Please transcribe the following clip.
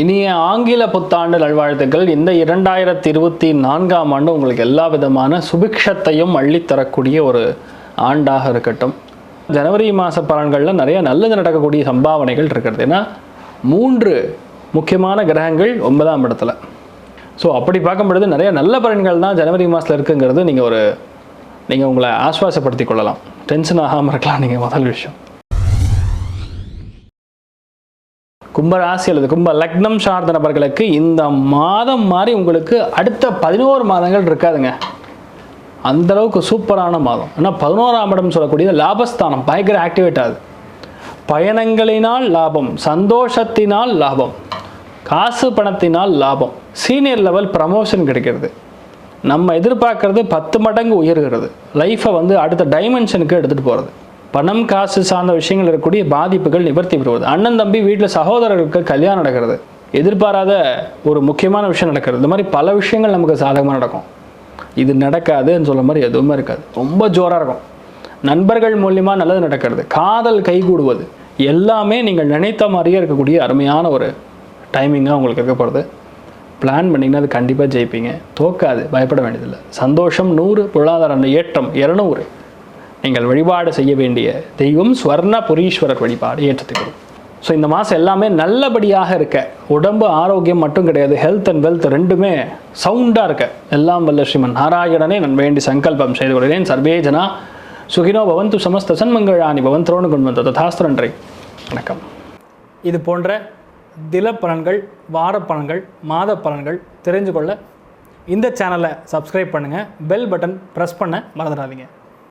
இனிய ஆங்கில புத்தாண்டு நல்வாழ்த்துக்கள். இந்த இரண்டாயிரத்தி இருபத்தி நான்காம் ஆண்டு உங்களுக்கு எல்லா விதமான சுபிக்ஷத்தையும் அள்ளித்தரக்கூடிய ஒரு ஆண்டாக இருக்கட்டும். ஜனவரி மாத பலன்களில் நிறைய நல்லது நடக்கக்கூடிய சம்பாவனைகள் இருக்கிறது. ஏன்னா மூன்று முக்கியமான கிரகங்கள் ஒன்பதாம் இடத்துல. ஸோ அப்படி பார்க்கும் பொழுது நிறைய நல்ல பலன்கள் தான் ஜனவரி மாதத்தில் இருக்குங்கிறது நீங்கள் ஒரு நீங்கள் உங்களை ஆஸ்வாசப்படுத்திக் கொள்ளலாம். டென்ஷன் ஆகாமல் இருக்கலாம் நீங்கள் முதல் விஷயம். கும்பராசி அல்லது கும்ப லக்னம் சார்ந்த நபர்களுக்கு இந்த மாதம் மாதிரி உங்களுக்கு அடுத்த பதினோரு மாதங்கள் இருக்காதுங்க. அந்த அளவுக்கு சூப்பரான மாதம். ஏன்னா பதினோராம் இடம் சொல்லக்கூடிய லாபஸ்தானம். பயங்கர ஆக்டிவேட் ஆகுது. பயணங்களினால் லாபம் சந்தோஷத்தினால் லாபம் காசு பணத்தினால் லாபம் சீனியர் லெவல் ப்ரமோஷன் கிடைக்கிறது. நம்ம எதிர்பார்க்கறது பத்து மடங்கு உயர்கிறது. லைஃப்பை வந்து அடுத்த டைமென்ஷனுக்கு எடுத்துகிட்டு போகிறது பணம் காசு சார்ந்த விஷயங்கள் இருக்கக்கூடிய பாதிப்புகள் நிவர்த்தி பெறுவது. அண்ணன் தம்பி வீட்டில் சகோதரர்களுக்கு கல்யாணம் நடக்கிறது. எதிர்பாராத ஒரு முக்கியமான விஷயம் நடக்கிறது. இந்த மாதிரி பல விஷயங்கள் நமக்கு சாதகமாக நடக்கும். இது நடக்காதுன்னு சொல்ல மாதிரி எதுவுமே இருக்காது. ரொம்ப ஜோராக இருக்கும். நண்பர்கள் மூலியமாக நல்லது நடக்கிறது. காதல் கைகூடுவது. எல்லாமே நீங்கள் நினைத்த மாதிரியே இருக்கக்கூடிய அருமையான ஒரு டைமிங்காக உங்களுக்கு இருக்கப்படுது பிளான் பண்ணிங்கன்னா அது கண்டிப்பாக ஜெயிப்பீங்க. தோக்காது. பயப்பட வேண்டியதில்லை. சந்தோஷம் நூறு பொருளாதார ஏற்றம் இரநூறு. நீங்கள் வழிபாடு செய்ய வேண்டிய தெய்வம் ஸ்வர்ண புரீஸ்வரர் வழிபாடு ஏற்றத்துக்கு ஸோ இந்த மாதம் எல்லாமே நல்லபடியாக இருக்க. உடம்பு ஆரோக்கியம் மட்டும் கிடையாது. ஹெல்த் அண்ட் வெல்த் ரெண்டுமே சவுண்டாக இருக்க. எல்லாம் வல்ல ஸ்ரீமன் நாராயணனே நான் வேண்டி சங்கல்பம் செய்து கொள்கிறேன். சர்வேஜனா சுகினோ பவந்து சமஸ்த சன்மங்களானி பவந்தரோடு கொண்டு வந்த ததாஸ்து நன்றி. வணக்கம். இது போன்ற தில பலன்கள் வார பலன்கள் மாத பலன்கள் தெரிஞ்சு கொள்ள இந்த சேனலை சப்ஸ்கிரைப் பண்ணுங்கள் பெல் பட்டன் ப்ரெஸ் பண்ண மறந்துடாதீங்க.